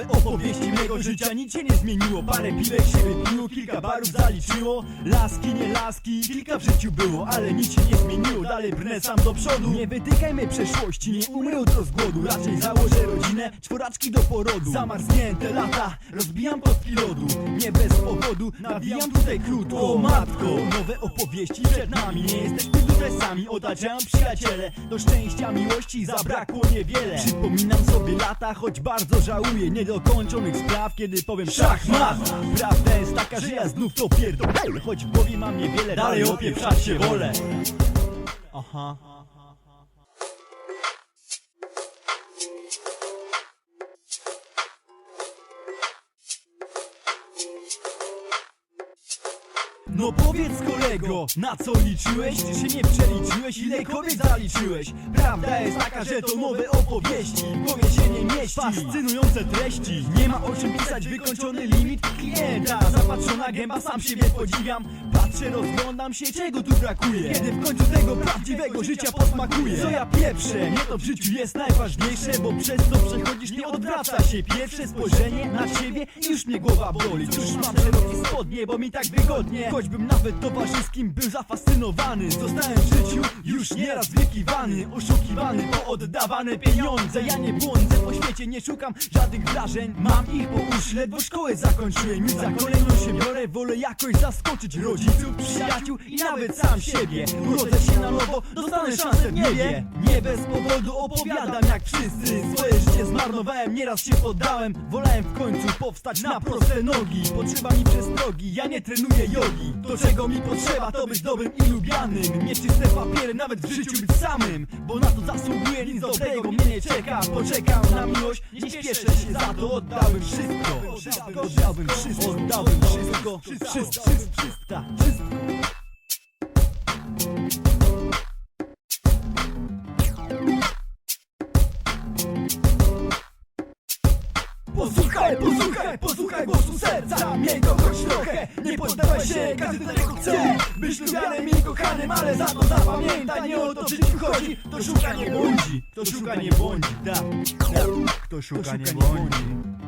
opowieści mego życia nic się nie zmieniło. Parę piwek się wypiło, kilka barów zaliczyło. Laski, nie laski, kilka w życiu było Ale nic się nie zmieniło, dalej brnę sam do przodu. Nie wytykajmy przeszłości, nie umrę jutro z głodu Raczej założę rodzinę, czworaczki do porodu. Zamarznięte lata, rozbijam podki lodu Nie bez powodu, nawijam tutaj krótko. O matko, nowe opowieści przed nami. Nie jesteśmy tutaj sami, otaczają przyjaciele. Do szczęścia, miłości zabrakło niewiele. Przypominam sobie lata, choć bardzo żałuję Niedokończonych spraw, kiedy powiem szachmat! Prawda jest taka, że ja znów to pierdolę Choć w głowie mam niewiele, dalej opieprzać się wolę. Aha No powiedz kolego, na co liczyłeś? Czy się nie przeliczyłeś? Ile kobiet zaliczyłeś? Prawda jest taka, że to nowe opowieści W głowie się nie mieści Fascynujące treści Nie ma o czym pisać, wykończony limit klienta Zapatrzona gęba, sam siebie podziwiam Patrzę, rozglądam się, czego tu brakuje. Kiedy w końcu tego prawdziwego życia posmakuje Co ja pieprzę, nie to w życiu jest najważniejsze Bo przez co przechodzisz nie odwraca się. Pierwsze spojrzenie na siebie już mnie głowa boli. Cóż mam szerokie spodnie, bo mi tak wygodnie. Choćbym nawet towarzyskim był zafascynowany. Zostałem w życiu już nieraz wykiwany Oszukiwany po oddawane pieniądze. Ja nie błądzę po świecie, nie szukam żadnych wrażeń. Mam ich po uszy, ledwo szkołę zakończyłem. Już za kolejną się biorę, wolę jakoś zaskoczyć rodziców, przyjaciół i nawet sam siebie. Urodzę się na nowo, dostanę szansę w niebie. Nie bez powodu opowiadam jak wszyscy Swoje życie zmarnowałem, nieraz się poddałem Wolałem w końcu powstać na proste nogi. Potrzeba mi przestrogi, ja nie trenuję jogi. To czego mi potrzeba to być dobrym i lubianym. Mieć czyste papiery, nawet w życiu być samym. Bo na to zasługuję, nic dobrego mnie nie czeka. Poczekam na miłość, nie śpieszę się za to. Oddałbym wszystko, oddałbym wszystko. Oddałbym wszystko, wszystko, wszystko, wszystko, tak, wszystko. Posłuchaj, posłuchaj, posłuchaj głosu serca. Miej go choć trochę, nie poddawaj się, każdy tego chce Być lubianym i kochanym, ale za to zapamiętaj Nie o to w życiu chodzi, to szuka nie błądzi To szuka nie błądzi, tak, tak. Kto szuka nie błądzi